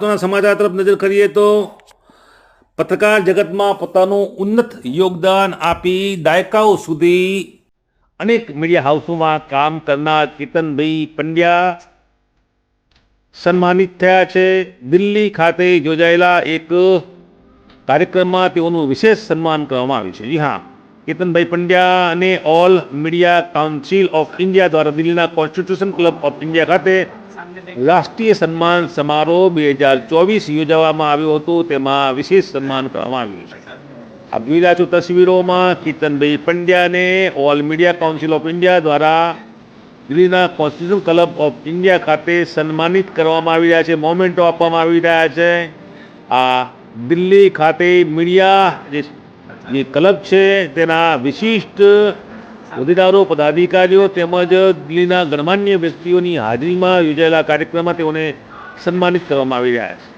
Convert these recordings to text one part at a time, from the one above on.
સમાચાર તરફ નજર કરીએ તો પત્રકાર જગતમાં પોતાનું ઉન્નત યોગદાન આપી દાયકાઓ સુધી અનેક મીડિયા હાઉસોમાં કામ કરનાર કેતનભાઈ પંડ્યા સન્માનિત થયા છે. દિલ્હી ખાતે યોજાયેલા એક કાર્યક્રમમાં તેઓનું વિશેષ સન્માન કરવામાં આવ્યું છે. જી હા. કેતનભાઈ પંડ્યા અને all media council of India દ્વારા દિલ્હીના કોન્સ્ટિટ્યુશન ક્લબ ઓફ ઇન્ડિયા ખાતે રાષ્ટ્રીય સન્માન સમારોહ બે હજાર ચોવીસ યોજવામાં આવ્યો હતો. તેમાં વિશેષ સન્માન કરવામાં આવ્યું છે. આપ જોઈ રહ્યા છો તસવીરોમાં Ketanbhai પંડ્યાને all media council of India દ્વારા દિલ્હીના કોન્સ્ટિટ્યુશન ક્લબ ઓફ ઇન્ડિયા ખાતે સન્માનિત કરવામાં આવી રહ્યા છે, મોમેન્ટો આપવામાં આવી રહ્યા છે. આ દિલ્હી ખાતે મીડિયા જે જે ક્લબ છે તેના વિશિષ્ટ હોદ્દેદારો પદાધિકારીઓ તેમજ દિલ્હીના ગણમાન્ય વ્યક્તિઓની હાજરીમાં યોજાયેલા કાર્યક્રમમાં તેઓને સન્માનિત કરવામાં આવી રહ્યા છે.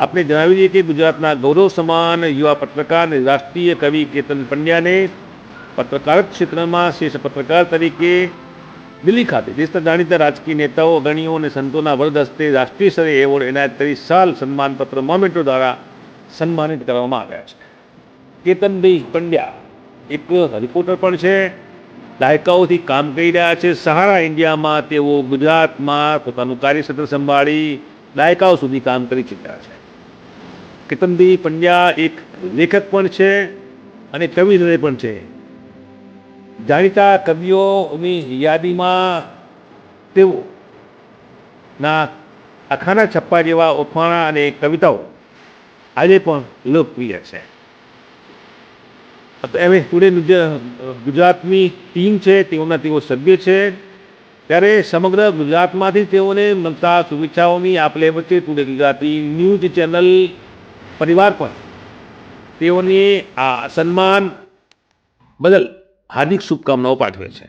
આપણે જણાવી દઈએ કે ગુજરાતના ગૌરવ સમાન યુવા પત્રકાર અને રાષ્ટ્રીય કવિ કેતન પંડ્યાને પત્રકાર ક્ષેત્રમાં શ્રેષ્ઠ પત્રકાર તરીકે દિલ્હી ખાતે દેશના જાણીતા રાજકીય નેતાઓ, અગ્રણીઓ અને સંતોના વરદ હસ્તે રાષ્ટ્રીય સ્તરે એવોર્ડ એનાયત કરી સાલ સન્માનપત્ર મોમેન્ટો દ્વારા સન્માનિત કરવામાં આવ્યા છે. કેતનભાઈ પંડ્યા. એક રિપોર્ટર પણ છે. દાયકાઓથી કામ કરી રહ્યા છે. સહારા ઇન્ડિયામાં તેઓ ગુજરાતમાં પોતાનું કાર્યક્ષેત્ર સંભાળી દાયકાઓ સુધી કામ કરી ચૂક્યા છે. કેતનભાઈ પંડ્યા એક લેખક પણ છે અને કવિ પણ છે. જાણીતા કવિઓની યાદીમાં તેઓ ના અખાના છપ્પા જેવા ઓફાણા અને કવિતાઓ આજે પણ લોકપ્રિય છે. હવે સ્ટુડન્ટ ગુજરાતની ટીમ છે, તેઓના તેઓ સભ્ય છે. ત્યારે સમગ્ર ગુજરાતમાંથી તેઓને મળતા શુભેચ્છાઓની આપલે વચ્ચે ટુડે ગુજરાતી ન્યૂઝ ચેનલ પરિવાર પર તેઓની આ સન્માન બદલ હાર્દિક શુભકામનાઓ પાઠવે છે.